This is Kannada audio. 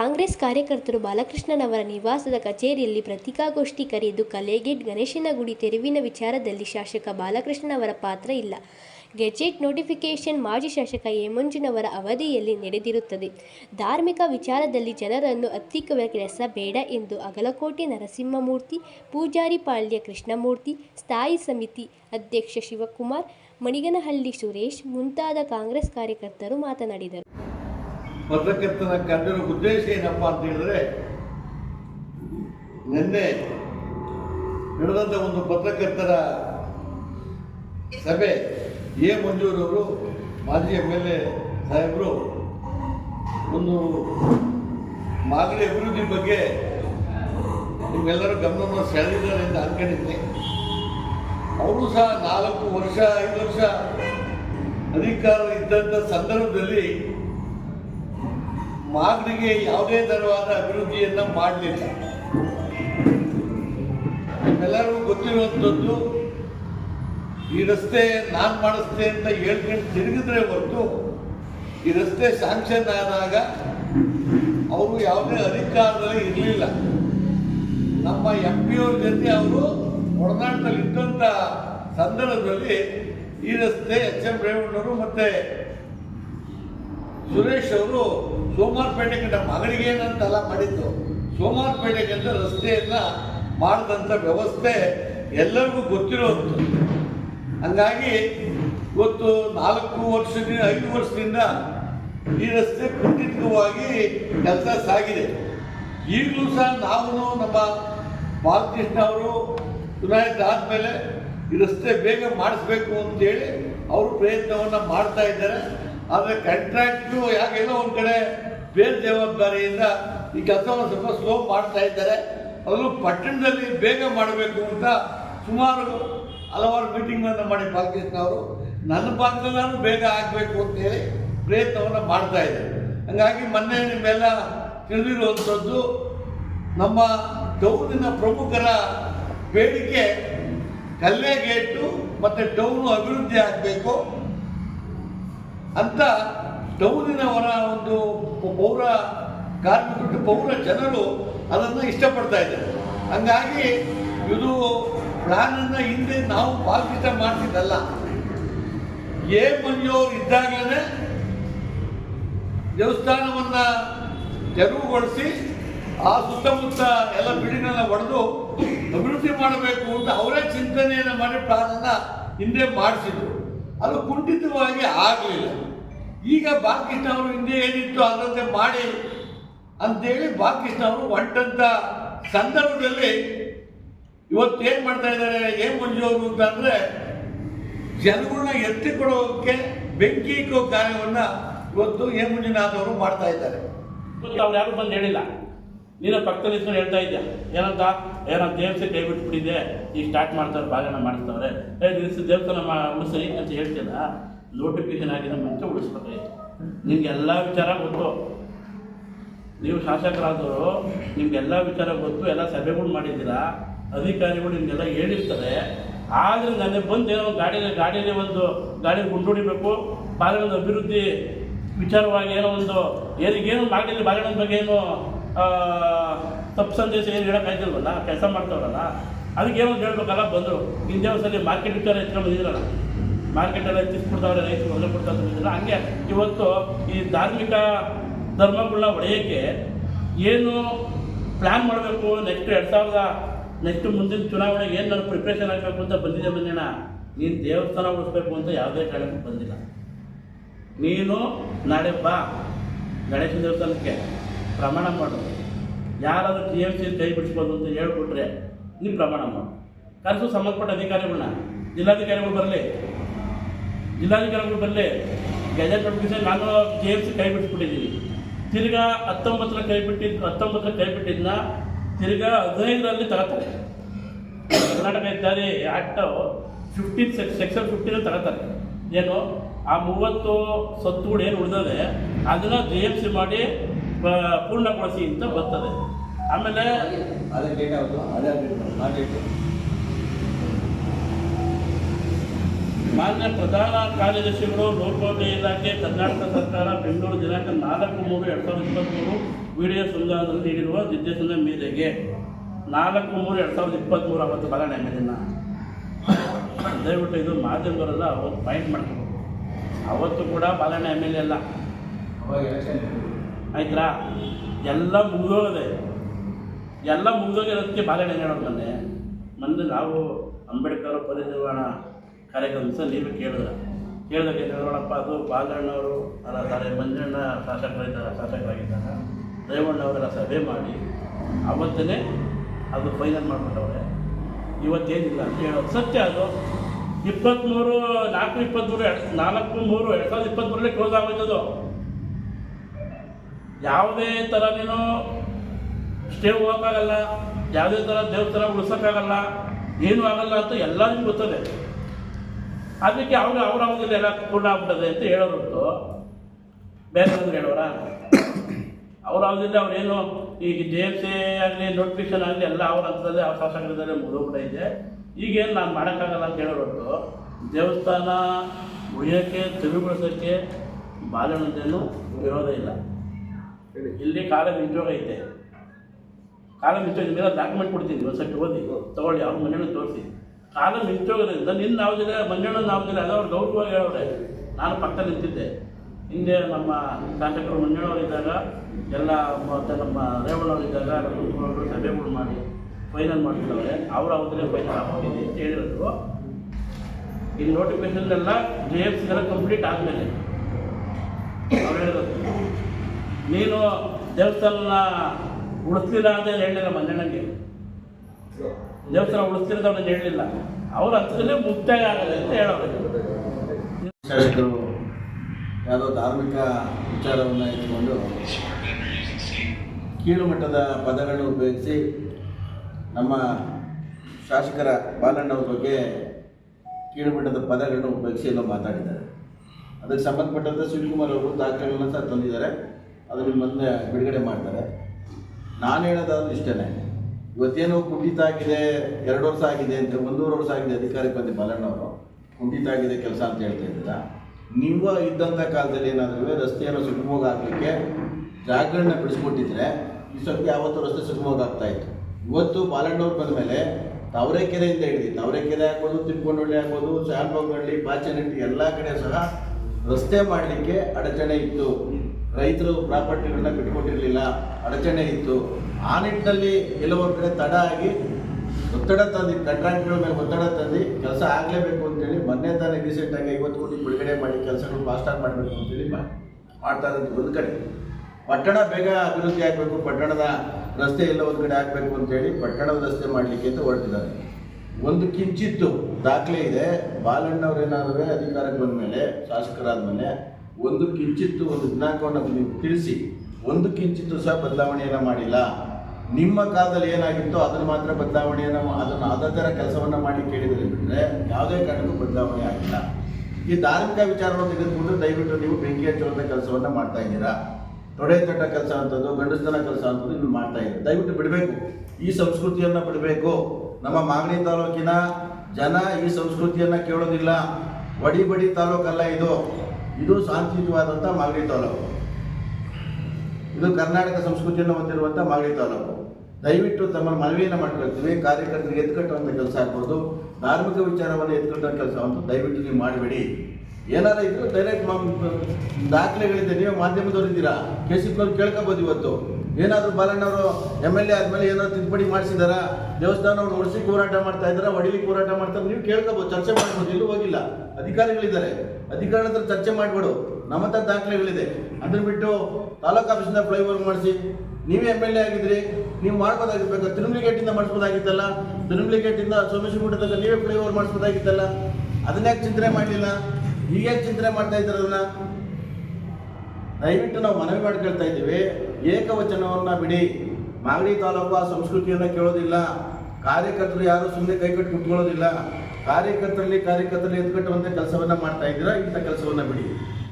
ಕಾಂಗ್ರೆಸ್ ಕಾರ್ಯಕರ್ತರು ಬಾಲಕೃಷ್ಣನವರ ನಿವಾಸದ ಕಚೇರಿಯಲ್ಲಿ ಪ್ರತಿಕಾಗೋಷ್ಠಿ ಕರೆದು ಕಲೆಗೇಟ್ ಗಣೇಶನಗುಡಿ ತೆರವಿನ ವಿಚಾರದಲ್ಲಿ ಶಾಸಕ ಬಾಲಕೃಷ್ಣನವರ ಪಾತ್ರ ಇಲ್ಲ. ಗೆಜೆಟ್ ನೋಟಿಫಿಕೇಶನ್ ಮಾಜಿ ಶಾಸಕ ಹೇಮಂಜುನವರ ಮಂಜುನವರ ಅವಧಿಯಲ್ಲಿ ನಡೆದಿರುತ್ತದೆ. ಧಾರ್ಮಿಕ ವಿಚಾರದಲ್ಲಿ ಜನರನ್ನು ಹತ್ತಿಕ್ಕುವ ಕೆಲಸ ಬೇಡ ಎಂದು ಅಗಲಕೋಟೆ ನರಸಿಂಹಮೂರ್ತಿ, ಪೂಜಾರಿಪಾಳ್ಯ ಕೃಷ್ಣಮೂರ್ತಿ, ಸ್ಥಾಯಿ ಸಮಿತಿ ಅಧ್ಯಕ್ಷ ಶಿವಕುಮಾರ್, ಮಣಿಗನಹಳ್ಳಿ ಸುರೇಶ್ ಮುಂತಾದ ಕಾಂಗ್ರೆಸ್ ಕಾರ್ಯಕರ್ತರು ಮಾತನಾಡಿದರು. ಪತ್ರಕರ್ತನ ಕರೆದಿರೋ ಉದ್ದೇಶ ಏನಪ್ಪ ಅಂತ ಹೇಳಿದ್ರೆ, ನಿನ್ನೆ ನಡೆದಂಥ ಒಂದು ಪತ್ರಕರ್ತರ ಸಭೆ, ಎ ಮಂಜೂರವರು ಮಾಜಿ ಎಂ ಎಲ್ ಎ ಸಾಹೇಬರು, ಒಂದು ಮಾಗಡಿ ಅಭಿವೃದ್ಧಿ ಬಗ್ಗೆ ನಿಮ್ಮೆಲ್ಲರೂ ಗಮನವನ್ನು ಸೆಳೆದಿದ್ದಾರೆ ಅಂತ ಅನ್ಕೊಂಡಿದ್ದೀನಿ ಅವರು ಸಹ ನಾಲ್ಕು ವರ್ಷ, ಐದು ವರ್ಷ ಅಧಿಕಾರ ಇದ್ದಂಥ ಸಂದರ್ಭದಲ್ಲಿ ಮಾಗಡಿಗೆ ಯಾವುದೇ ತರವಾದ ಅಭಿವೃದ್ಧಿಯನ್ನ ಮಾಡಲಿಲ್ಲ. ಎಲ್ಲರಿಗೂ ಗೊತ್ತಿರುವಂಥದ್ದು ಈ ರಸ್ತೆ ನಾನು ಮಾಡಿಸ್ತೆ ಅಂತ ಹೇಳ್ಕೊಂಡು ತಿರುಗಿದ್ರೆ ಹೊರತು ಈ ರಸ್ತೆ ಸ್ಯಾಂಕ್ಷನ್ ಆದಾಗ ಅವರು ಯಾವುದೇ ಅಧಿಕಾರದಲ್ಲಿ ಇರಲಿಲ್ಲ. ನಮ್ಮ ಎಂ ಪಿ ಅವ್ರ ಜೊತೆ ಅವರು ಒಡನಾಟದಲ್ಲಿ ಇದ್ದಂಥ ಸಂದರ್ಭದಲ್ಲಿ ಈ ರಸ್ತೆ ಎಚ್ ಎಂ ರೇವಣ್ಣವರು ಮತ್ತೆ ಸುರೇಶ್ ಅವರು ಸೋಮವಾರಪೇಟೆಗೆ ನಮ್ಮ ಮಗಳಿಗೆ ಏನಂತೆಲ್ಲ ಮಾಡಿದ್ದು. ಸೋಮವಾರಪೇಟೆಗೆ ಅಂತ ರಸ್ತೆಯನ್ನ ಮಾಡಿದಂಥ ವ್ಯವಸ್ಥೆ ಎಲ್ಲರಿಗೂ ಗೊತ್ತಿರುವಂಥದ್ದು. ಹಂಗಾಗಿ ಇವತ್ತು ನಾಲ್ಕು ವರ್ಷದಿಂದ, ಐದು ವರ್ಷದಿಂದ ಈ ರಸ್ತೆ ಖಂಡಿತವಾಗಿ ಕೆಲಸ ಸಾಗಿದೆ. ಈಗಲೂ ಸಹ ನಾವು ನಮ್ಮ ಬಾಲಕೃಷ್ಣ ಅವರು ಚುನಾಯಿತ ಆದಮೇಲೆ ಈ ರಸ್ತೆ ಬೇಗ ಮಾಡಿಸ್ಬೇಕು ಅಂತೇಳಿ ಅವರು ಪ್ರಯತ್ನವನ್ನು ಮಾಡ್ತಾ ಇದ್ದಾರೆ. ಆದರೆ ಕಾಂಟ್ರಾಕ್ಟ್ರು ಯಾಕೆಲ್ಲೋ ಒಂದು ಕಡೆ ಬೇರೆ ಜವಾಬ್ದಾರಿಯಿಂದ ಈ ಕೆಲಸವನ್ನು ಸ್ವಲ್ಪ ಸ್ಲೋ ಮಾಡ್ತಾ ಇದ್ದಾರೆ. ಅದರಲ್ಲೂ ಪಟ್ಟಣದಲ್ಲಿ ಬೇಗ ಮಾಡಬೇಕು ಅಂತ ಸುಮಾರು ಹಲವಾರು ಮೀಟಿಂಗ್ಗಳನ್ನು ಮಾಡಿ ಪಾಕಿಸ್ತಾನವರು ಅವರು. ನನ್ನ ನಾನು ಬೇಗ ಆಗಬೇಕು ಅಂತೇಳಿ ಪ್ರಯತ್ನವನ್ನು ಮಾಡ್ತಾ ಇದ್ದಾರೆ. ಹಂಗಾಗಿ ಮೊನ್ನೆ ನಿಮ್ಮೆಲ್ಲ ತಿಳಿದಿರುವಂಥದ್ದು ನಮ್ಮ ಟೌನಿನ ಪ್ರಮುಖರ ಬೇಡಿಕೆ ಕಲ್ಲೇ ಗೇಟು ಮತ್ತು ಟೌನು ಅಭಿವೃದ್ಧಿ ಆಗಬೇಕು. ಅಂತ ಟೌನಿನವರ ಒಂದು ಪೌರ ಕಾರ್ಮಿಕರು, ಪೌರ ಜನರು ಅದನ್ನು ಇಷ್ಟಪಡ್ತಾ ಇದ್ದಾರೆ. ಹಂಗಾಗಿ ಇದು ಪ್ಲಾನನ್ನು ಹಿಂದೆ ನಾವು ಬಾಲ್ಕಿತ ಮಾಡ್ತಿದ್ದಲ್ಲ. ಎ ಮಂಜೂರು ಇದ್ದಾಗಲೇ ದೇವಸ್ಥಾನವನ್ನು ತೆರವುಗೊಳಿಸಿ ಆ ಸುತ್ತಮುತ್ತ ಎಲ್ಲ ಬಿಡಿನೆಲ್ಲ ಒಡೆದು ಅಭಿವೃದ್ಧಿ ಮಾಡಬೇಕು ಅಂತ ಅವರೇ ಚಿಂತನೆಯನ್ನು ಮಾಡಿ ಪ್ಲಾನನ್ನು ಹಿಂದೆ ಮಾಡಿಸಿದ್ರು. ಅದು ಕುಂಠಿತವಾಗಿ ಆಗಲಿಲ್ಲ. ಈಗ ಬಾಲಕೃಷ್ಣ ಅವರು ಹಿಂದೆ ಏನಿತ್ತು ಅದರಂತೆ ಮಾಡಿ ಅಂತೇಳಿ ಬಾಲಕೃಷ್ಣ ಅವರು ಹೊಂಟಂತ ಸಂದರ್ಭದಲ್ಲಿ ಇವತ್ತು ಏನು ಮಾಡ್ತಾ ಇದ್ದಾರೆ, ಏನ್ ಅಂತ ಅಂತಂದ್ರೆ ಜನಗಳನ್ನ ಎತ್ತಿಕೊಡೋಕೆ ಬೆಂಕಿ ಇಕ್ಕೋ ಕಾರ್ಯವನ್ನ ಇವತ್ತು ಎ ಮಂಜುನಾಥ್ ಅವರು ಮಾಡ್ತಾ ಇದ್ದಾರೆ. ಯಾರು ಬಂದು ಹೇಳಿಲ್ಲ. ನೀನು ಪಕ್ಕದಲ್ಲಿ ಇಸ್ಕೊಂಡು ಹೇಳ್ತಾ ಇದ್ದೆ ಏನಂತ? ಏನೋ ದೇವಸ್ಥೆ ಕೈ ಬಿಟ್ಬಿಟ್ಟಿದೆ ಈ ಸ್ಟಾರ್ಟ್ ಮಾಡ್ತಾರೆ, ಭಾಗನ ಮಾಡ್ತಾವ್ರೆ ಏ ನಿಲ್ಸಿ ದೇವಸ್ಥಾನ ಮಾ ಅಂತ ಹೇಳ್ತಿಲ್ಲ ನೋಟಿಫಿಕೇಶನ್ ಆಗಿದ ಮುಂಚೆ ಉಳಿಸ್ಬೇಕಾಯ್ತು ನಿಮ್ಗೆ ಎಲ್ಲ ವಿಚಾರ ಗೊತ್ತು. ನೀವು ಶಾಸಕರಾದವರು ನಿಮಗೆಲ್ಲ ವಿಚಾರ ಗೊತ್ತು, ಎಲ್ಲ ಸಭೆಗಳು ಮಾಡಿದ್ದೀರಾ? ಅಧಿಕಾರಿಗಳು ನಿಮಗೆಲ್ಲ ಹೇಳಿರ್ತಾರೆ. ಆದ್ರೆ ನನಗೆ ಬಂದು ಏನೋ ಒಂದು ಗಾಡಿಯಲ್ಲಿ ಗಾಡಿಯಲ್ಲಿ ಒಂದು ಗಾಡಿ ಗುಂಡೊಡಿಬೇಕು ಬಾಲ್ಯದ ಅಭಿವೃದ್ಧಿ ವಿಚಾರವಾಗಿ ಏನೋ ಒಂದು ಏನಕ್ಕೇನು ಮಾಡಲಿಲ್ಲ ಬಾಲ್ಯದ ಬಗ್ಗೆ ಏನು ತಪ್ಪು ಸಂದೇಶ ಏನು ಹೇಳೋಕ್ಕಾಯ್ತಿಲ್ವಲ್ಲ ಕೆಲಸ ಮಾಡ್ತಾವ್ರಲ್ಲ, ಅದಕ್ಕೆ ಏನೋ ಹೇಳ್ಬೇಕಲ್ಲ, ಬಂದರು. ಹಿಂದೆ ಒಂದ್ಸಲಿ ಮಾರ್ಕೆಟ್ ವಿಚಾರ ಎತ್ಕೊಂಡು ಬಂದಿದ್ರಲ್ಲ. ಮಾರ್ಕೆಟೆಲ್ಲ ತಿಸ್ಬಿಡ್ತಾವ್ರೆ ರೈತರು ಮೊದಲು ಕೊಡ್ತಾ ಬಂದಿದ್ರಲ್ಲ, ಹಂಗೆ ಇವತ್ತು ಈ ಧಾರ್ಮಿಕ ಧರ್ಮಗಳನ್ನ ಒಡೆಯೋಕ್ಕೆ ಏನು ಪ್ಲ್ಯಾನ್ ಮಾಡಬೇಕು ನೆಕ್ಸ್ಟ್ ಎರಡು ಸಾವಿರದ ನೆಕ್ಸ್ಟ್ ಮುಂದಿನ ಚುನಾವಣೆಗೆ ಏನು ನಾನು ಪ್ರಿಪ್ರೇಷನ್ ಆಗಬೇಕು ಅಂತ ಬಂದಿದ್ದೆ ಬಂದಿನ ನೀನು ದೇವಸ್ಥಾನ ಉಳಿಸ್ಬೇಕು ಅಂತ ಯಾವುದೇ ಕಾರಣಕ್ಕೂ ಬಂದಿಲ್ಲ. ನೀನು ನಾಳೆ ಬಾ ಗಣೇಶ ದೇವಸ್ಥಾನಕ್ಕೆ. ಪ್ರಮಾಣ ಮಾಡು. ಯಾರಾದರೂ ಟಿ ಎಂ ಸಿ ಕೈ ಬಿಡಿಸ್ಬೋದು ಅಂತ ಹೇಳ್ಬಿಟ್ರೆ ನೀವು ಪ್ರಮಾಣ ಮಾಡು. ಕರೆಸು ಸಂಬಂಧಪಟ್ಟ ಅಧಿಕಾರಿಗಳನ್ನ ಜಿಲ್ಲಾಧಿಕಾರಿಗಳು ಬರಲಿ. ಜಿಲ್ಲಾಧಿಕಾರಿಗಳು ಬರಲಿ. ಗೆಜೆಟ್ ನೋಟಿಫಿಕೇಶನ್ ನಾನು ಜಿ ಎಂ ಸಿ ಕೈ ಬಿಡಿಸ್ಬಿಟ್ಟಿದ್ದೀನಿ. ತಿರ್ಗಾ ಹತ್ತೊಂಬತ್ತರ ಕೈ ಬಿಟ್ಟಿದ್ದು ಹತ್ತೊಂಬತ್ತರ ಕೈ ಬಿಟ್ಟಿದ್ದನ್ನ ತಿರ್ಗಾ ಹದಿನೈದರಲ್ಲಿ ತಗೋತಾರೆ. ಕರ್ನಾಟಕ ಹೆದ್ದಾರಿ ಆ್ಯಕ್ಟ್ ಫಿಫ್ಟೀನ್ ಸೆಕ್ಷನ್ ಫಿಫ್ಟೀನ್ ತಗೋತಾರೆ. ಏನು? ಆ ಮೂವತ್ತು ಸತ್ತುಗಳು ಏನು ಉಳಿದದೆ ಅದನ್ನು ಜಿ ಎಂ ಸಿ ಮಾಡಿ ಪೂರ್ಣಗೊಳಿಸಿ ಅಂತ ಬರ್ತದೆ. ಆಮೇಲೆ ಮಾನ್ಯ ಪ್ರಧಾನ ಕಾರ್ಯದರ್ಶಿಗಳು ಲೋಕೋಪಯೋಗಿ ಇಲಾಖೆ ಕರ್ನಾಟಕ ಸರ್ಕಾರ ಬೆಂಗಳೂರು ದಿನಾಂಕ ನಾಲ್ಕು ಮೂರು ಎರಡು ಸಾವಿರದ ಇಪ್ಪತ್ತ್ಮೂರು ವಿಡಿಯೋ ಸುಂದರದಲ್ಲಿ ನೀಡಿರುವ ನಿರ್ದೇಶನದ ಮೇರೆಗೆ ನಾಲ್ಕು ಮೂರು ಎರಡು ಸಾವಿರದ ಇಪ್ಪತ್ತ್ಮೂರು ಅವತ್ತು ಬರೋಣ ಮೇಲಿನ ದಯವಿಟ್ಟು ಇದು ಮಾಧ್ಯಮದವರೆಲ್ಲ ಅವತ್ತು ಪಾಯಿಂಟ್ ಮಾಡ್ಕೋಬೇಕು. ಅವತ್ತು ಕೂಡ ಬಾಲಣ್ಣ ಎಂ ಎಲ್ ಎ ಅಲ್ಲ ಆಯ್ತಾ? ಎಲ್ಲ ಮುಗಿದೋಗದೆ. ಎಲ್ಲ ಮುಗಿದೋಗಿರೋದಕ್ಕೆ ಬಾಲಣ್ಣ ಹೇಳೋದು ಮೊನ್ನೆ. ಮೊನ್ನೆ ನಾವು ಅಂಬೇಡ್ಕರ್ ಪರಿನಿರ್ವಾಣ ಕಾರ್ಯಕ್ರಮ ನೀವು ಕೇಳಿದ್ರು. ಕೇಳಿದಾಗ ನೋಡಪ್ಪ, ಅದು ಬಾಲಣ್ಣವರು ಅಲ್ಲ ಸಾರಿ, ಮಂಜಣ್ಣ ಶಾಸಕರಾಗಿದ್ದಾರೆ. ಶಾಸಕರಾಗಿದ್ದಾಗ ರೇವಣ್ಣವರೆಲ್ಲ ಸಭೆ ಮಾಡಿ ಅವತ್ತೇ ಅದು ಫೈನಲ್ ಮಾಡಿಬಿಟ್ಟವ್ರೆ. ಇವತ್ತೇನಿಲ್ಲ ಅಂತ ಹೇಳೋದು. ಸತ್ಯ ಅದು. ಇಪ್ಪತ್ತ್ಮೂರು ನಾಲ್ಕು ಇಪ್ಪತ್ತ್ಮೂರು ಎರಡು ನಾಲ್ಕು ಮೂರು, ಎರಡು ಸಾವಿರದ ಇಪ್ಪತ್ತ್ಮೂರಲ್ಲೇ ಕ್ಲೋಸ್ ಆಗೋಯ್ತದು. ಯಾವುದೇ ಥರ ನೀನು ಸ್ಟೇ ಹೋಗೋಕ್ಕಾಗಲ್ಲ, ಯಾವುದೇ ಥರ ದೇವಸ್ಥಾನ ಉಳಿಸೋಕ್ಕಾಗಲ್ಲ, ಏನು ಆಗಲ್ಲ ಅಂತ ಎಲ್ಲರಿಗೂ ಗೊತ್ತದೆ. ಅದಕ್ಕೆ ಅವ್ರು ಅವ್ರ ಅವಧಿಯಲ್ಲಿ ಎಲ್ಲ ಪೂರ್ಣ ಆಗ್ಬಿಟ್ಟದೆ ಅಂತ ಹೊರ್ತು ಬೇರೆ ಅಂದ್ರೆ ಹೇಳೋರ? ಅವ್ರ ಅವಧಿಯಲ್ಲಿ ಅವ್ರೇನು ಈಗ ಜೆ ಆಗಲಿ ನೋಟಿಫಿಕೇಶನ್ ಆಗಲಿ ಎಲ್ಲ ಅವ್ರ ಹಂತದಲ್ಲಿ ಅವ್ರ ಶಾಸಕರದಲ್ಲೇ ಇದೆ ಈಗೇನು ನಾನು ಮಾಡೋಕ್ಕಾಗಲ್ಲ ಅಂತ ಹೇಳೋರು ಹೊರ್ತು ದೇವಸ್ಥಾನ ಉಳಿಯೋಕ್ಕೆ ತಿರುಗೊಳಿಸೋಕ್ಕೆ ಬಾಲಣ್ಣದೇನು ವಿರೋಧ ಇಲ್ಲ. ಇಲ್ಲಿ ಕಾಲ ಐತೆ. ಕಾಲ ಮಿಂಚೋಗಿ ಮೇಲೆ ಡಾಕ್ಯುಮೆಂಟ್ ಕೊಡ್ತೀನಿ ಒಂದು ಓದಿ, ತಗೊಳ್ಳಿ, ಅವ್ರ ಮನೆಯನ್ನು ತೋರಿಸಿ. ಕಾಲ ಮಿಂಚೋಗೋದ್ರಿಂದ ನಿನ್ನ ಯಾವುದಿಲ್ಲ ಮನೆಯಣ್ಣ ಯಾವುದಿಲ್ಲ ಅದು ಅವ್ರು ಗೌರವವಾಗಿ ಹೇಳೋರೆ. ನಾನು ಪಕ್ಕ ನಿಂತಿದ್ದೆ. ಹಿಂದೆ ನಮ್ಮ ಶಾಸಕರು ಮಂಜಣ್ಣವರಿದ್ದಾಗ ಎಲ್ಲ ಮತ್ತು ನಮ್ಮ ರೇವಣ್ಣವರಿದ್ದಾಗ ಕುತ್ಕೊಂಡು ಸಭೆಗಳು ಮಾಡಿ ಫೈನಲ್ ಮಾಡ್ತಾರೆ ಅವರು ಅವಧಿನೇ ಫೈನಲ್ ಆಗೋಗಿದೆ ಅಂತ ಹೇಳಿರೋದು. ಈ ನೋಟಿಫಿಕೇಶನ್ ಎಲ್ಲ ಜೆ ಎಫ್ ಸಿಗೆಲ್ಲ ಕಂಪ್ಲೀಟ್ ಆದಮೇಲೆ ಅವ್ರು ಹೇಳಿರೋದು. ನೀನು ದೇವಸ್ಥಾನ ಉಳಿಸ್ಲಿಲ್ಲ ಅಂತ ಹೇಳಿಲ್ಲ ಮಂಜಣ್ಣಂಗೆ ದೇವಸ್ಥಾನ ಉಳಿಸ್ತಿರದ ಅಂತ ಹೇಳಲಿಲ್ಲ ಅವ್ರ ಹತ್ರನೇ ಮುಕ್ತಾಯ ಆಗಲ್ಲ ಅಂತ ಹೇಳೋರು ಯಾವುದೋ ಧಾರ್ಮಿಕ ವಿಚಾರವನ್ನು ಇಟ್ಟುಕೊಂಡು ಕೀಳುಮಟ್ಟದ ಪದಗಳನ್ನು ಉಪಯೋಗಿಸಿ ನಮ್ಮ ಶಾಸಕರ ಬಾಲಣ್ಣವ್ರ ಬಗ್ಗೆ ಕೀಳುಮಟ್ಟದ ಪದಗಳನ್ನು ಉಪಯೋಗಿಸಿ ಎಲ್ಲೋ ಮಾತಾಡಿದ್ದಾರೆ. ಅದಕ್ಕೆ ಸಂಬಂಧಪಟ್ಟಂತೆ ಶಿವಕುಮಾರ್ ಅವರು ದಾಖಲೆಗಳನ್ನ ಸಹ ತಂದಿದ್ದಾರೆ. ಅದನ್ನು ಮೊದಲೇ ಬಿಡುಗಡೆ ಮಾಡ್ತಾರೆ. ನಾನು ಹೇಳೋದಾದ್ರೆ ಇಷ್ಟೇ ಇವತ್ತೇನೋ ಕುಂಠಿತ ಆಗಿದೆ, ಎರಡು ವರ್ಷ ಆಗಿದೆ ಅಂತ, ಒಂದೂವರೆ ವರ್ಷ ಆಗಿದೆ ಅಧಿಕಾರಕ್ಕೆ ಬಂದು ಮಲ್ಲಣ್ಣವರು. ಕುಂಠಿತ ಆಗಿದೆ ಕೆಲಸ ಅಂತ ಹೇಳ್ತಾ ಇದ್ದೀರ? ನೀವು ಇದ್ದಂಥ ಕಾಲದಲ್ಲಿ ಏನಾದರೂ ರಸ್ತೆಯನ್ನು ಸುಗಮವಾಗಿ ಹಾಕಲಿಕ್ಕೆ ಜಾಗಗಳನ್ನ ಬಿಡಿಸ್ಕೊಟ್ಟಿದ್ರೆ ಇಷ್ಟೊತ್ತಿಗೆ ಯಾವತ್ತೂ ರಸ್ತೆ ಸುಗಮವಾಗಿ ಆಗ್ತಾ ಇತ್ತು. ಇವತ್ತು ಬಾಲಣ್ಣವ್ರು ಬಂದ ಮೇಲೆ ತಾವರೆಕೆರೆಯಿಂದ ಹಿಡಿದು, ತಾವರೆಕೆರೆ ಆಗ್ಬೋದು ತಿಳ್ಕೊಂಡೊಳ್ಳಿ ಆಗ್ಬೋದು ಶಾಲ್ಬಾಗ್ನಹಳ್ಳಿ ಬಾಚನಹಳ್ಳಿ ಎಲ್ಲ ಕಡೆ ಸಹ ರಸ್ತೆ ಮಾಡಲಿಕ್ಕೆ ಅಡಚಣೆ ಇತ್ತು. ರೈತರು ಪ್ರಾಪರ್ಟಿಗಳನ್ನ ಬಿಟ್ಕೊಟ್ಟಿರಲಿಲ್ಲ ಅಡಚಣೆ ಇತ್ತು. ಆ ನಿಟ್ಟಿನಲ್ಲಿ ಕೆಲವು ಕಡೆ ತಡ ಆಗಿ ಒತ್ತಡ ತಂದು ಕಂಟ್ರಾಕ್ಟ್ಗಳ ಮೇಲೆ ಒತ್ತಡ ತಂದು ಕೆಲಸ ಆಗಲೇಬೇಕು ಅಂತೇಳಿ ಮೊನ್ನೆ ತಾನೇ ರೀಸೆಂಟಾಗಿ ಐವತ್ತು ಕೋಟಿ ಬಿಡುಗಡೆ ಮಾಡಿ ಕೆಲಸಗಳು ಫಾಸ್ಟಾಗಿ ಮಾಡಬೇಕು ಅಂತೇಳಿ ಮಾಡ್ತಾ ಇರೋದು ಒಂದು ಕಡೆ. ಪಟ್ಟಣ ಬೇಗ ಅಭಿವೃದ್ಧಿ ಆಗಬೇಕು, ಪಟ್ಟಣದ ರಸ್ತೆ ಎಲ್ಲ ಒಂದು ಕಡೆ ಆಗಬೇಕು ಅಂತೇಳಿ ಪಟ್ಟಣದ ರಸ್ತೆ ಮಾಡಲಿಕ್ಕೆ ಅಂತ ಹೊರಟಿದ್ದಾರೆ. ಒಂದು ಕಿಂಚಿತ್ತು ದಾಖಲೆ ಇದೆ. ಬಾಲಣ್ಣವ್ರೇನಾದರೂ ಅಧಿಕಾರಕ್ಕೆ ಬಂದ ಮೇಲೆ ಶಾಸಕರಾದ ಮೇಲೆ ಒಂದು ಕಿಂಚಿತ್ತು ಒಂದು ದಿನಾಂಕವನ್ನು ನೀವು ತಿಳಿಸಿ. ಒಂದು ಕಿಂಚಿತ್ತು ಸಹ ಬದಲಾವಣೆಯನ್ನು ಮಾಡಿಲ್ಲ. ನಿಮ್ಮ ಕಾಲದಲ್ಲಿ ಏನಾಗಿತ್ತೋ ಅದನ್ನು ಮಾತ್ರ ಬದಲಾವಣೆಯನ್ನು ಅದನ್ನು ಅದೇ ಥರ ಕೆಲಸವನ್ನು ಮಾಡಿ ಕೇಳಿದರೆ ಬಿಟ್ಟರೆ ಯಾವುದೇ ಕಾರಣಕ್ಕೂ ಬದಲಾವಣೆ ಆಗಿಲ್ಲ. ಈ ಧಾರ್ಮಿಕ ವಿಚಾರವನ್ನು ತೆಗೆದುಕೊಂಡು ದಯವಿಟ್ಟು ನೀವು ಬೆಂಕಿ ಹಚ್ಚುವಂಥ ಕೆಲಸವನ್ನು ಮಾಡ್ತಾ ಇದ್ದೀರಾ? ತೊಡೆ ತಟ್ಟ ಕೆಲಸ ಅಂಥದ್ದು ಗಂಡಸ್ತನ ಕೆಲಸ ಅಂತದ್ದು ನೀವು ಮಾಡ್ತಾ ಇದ್ದೀರಾ? ದಯವಿಟ್ಟು ಬಿಡಬೇಕು. ಈ ಸಂಸ್ಕೃತಿಯನ್ನು ಬಿಡಬೇಕು. ನಮ್ಮ ಮಾಗಡಿ ತಾಲೂಕಿನ ಜನ ಈ ಸಂಸ್ಕೃತಿಯನ್ನು ಕೇಳೋದಿಲ್ಲ. ವಡಿ ಬಡಿ ತಾಲೂಕಲ್ಲ ಇದು. ಇದು ಶಾಂತಿಯುತವಾದಂಥ ಮಾಗಡಿ ತಾಲೂಕು. ಇದು ಕರ್ನಾಟಕ ಸಂಸ್ಕೃತಿಯನ್ನು ಹೊಂದಿರುವಂಥ ಮಾಗಡಿ ತಾಲೂಕು. ದಯವಿಟ್ಟು ತಮ್ಮ ಮನವಿಯನ್ನು ಮಾಡ್ಕೊಳ್ತೀವಿ. ಕಾರ್ಯಕರ್ತರಿಗೆ ಎತ್ಕಟ್ಟುವಂಥ ಕೆಲಸ ಆಗ್ಬೋದು ಧಾರ್ಮಿಕ ವಿಚಾರವನ್ನು ಎತ್ಕಟ್ಟುವ ಕೆಲಸ ಅಂತ ದಯವಿಟ್ಟು ನೀವು ಮಾಡಬೇಡಿ. ಏನಾರ ಇದ್ರು ಡೈರೆಕ್ಟ್ ದಾಖಲೆಗಳಿದೆ. ನೀವು ಮಾಧ್ಯಮದವ್ರು ಇದ್ದೀರಾ? ಕೆ ಸಿ ಕೇಳ್ಕೊಬೋದು ಇವತ್ತು. ಏನಾದರೂ ಬಾಲಣ್ಣವರು ಎಂ ಎಲ್ ಎ ಆದಮೇಲೆ ಏನಾದ್ರು ತಿದ್ದುಪಡಿ ಮಾಡಿಸಿದಾರ? ಅವ್ರು ಉಳಿಸಿ ಹೋರಾಟ ಮಾಡ್ತಾ ಇದ್ದಾರೆ? ಹೊಡಿಲಿಕ್ಕೆ ಹೋರಾಟ ಮಾಡ್ತಾರೆ ನೀವು ಕೇಳ್ಕೋಬೋದು ಚರ್ಚೆ ಮಾಡ್ಬೋದು ಎಲ್ಲೂ ಹೋಗಿಲ್ಲ. ಅಧಿಕಾರಿಗಳಿದ್ದಾರೆ. ಅಧಿಕಾರಿ ಹತ್ರ ಚರ್ಚೆ ಮಾಡ್ಬೋದು ನಮ್ಮ ಹತ್ರ ದಾಖಲೆಗಳಿದೆ. ಅದನ್ನ ಬಿಟ್ಟು ತಾಲೂಕು ಆಫೀಸಿಂದ ಫ್ಲೈಓವರ್ ಮಾಡಿಸಿ. ನೀವೇ ಎಂ ಎಲ್ ಎ ಆಗಿದ್ರಿ. ನೀವು ಮಾಡ್ಬೋದಾಗಿರ್ಬೇಕು? ತಿರುಮಲಿ ಗೇಟಿಂದ ಮಾಡಿಸ್ಬೋದಾಗಿತ್ತಲ್ಲ? ತಿರುಮಲಿ ಗೇಟಿಂದ ಸೋಮೇಶ್ವರ ತನಕ ನೀವೇ ಫ್ಲೈಓವರ್ ಮಾಡಿಸ್ಬೋದಾಗಿತ್ತಲ್ಲ? ಅದನ್ನ ಯಾಕೆ ಚಿಂತನೆ ಮಾಡಲಿಲ್ಲ? ಈಗ ಚಿಂತನೆ ಮಾಡ್ತಾ ಇದ್ದಾರೆ ಅದನ್ನ? ದಯವಿಟ್ಟು ನಾವು ಮನವಿ ಮಾಡ್ಕೊಳ್ತಾ ಇದ್ದೀವಿ. ಏಕವಚನವನ್ನ ಬಿಡಿ. ಮಾಗಡಿ ತಾಲೂಕು ಆ ಸಂಸ್ಕೃತಿಯನ್ನು ಕೇಳೋದಿಲ್ಲ. ಕಾರ್ಯಕರ್ತರು ಯಾರು ಸುಮ್ಮನೆ ಕೈಕಟ್ಟು ಕುತ್ಕೊಳ್ಳೋದಿಲ್ಲ. ಕಾರ್ಯಕರ್ತರಲ್ಲಿ ಕಾರ್ಯಕರ್ತರಲ್ಲಿ ಎತ್ಕಟ್ಟುವಂಥ ಕೆಲಸವನ್ನ ಮಾಡ್ತಾ ಇದ್ದೀರಾ? ಇಂಥ ಕೆಲಸವನ್ನ ಬಿಡಿ.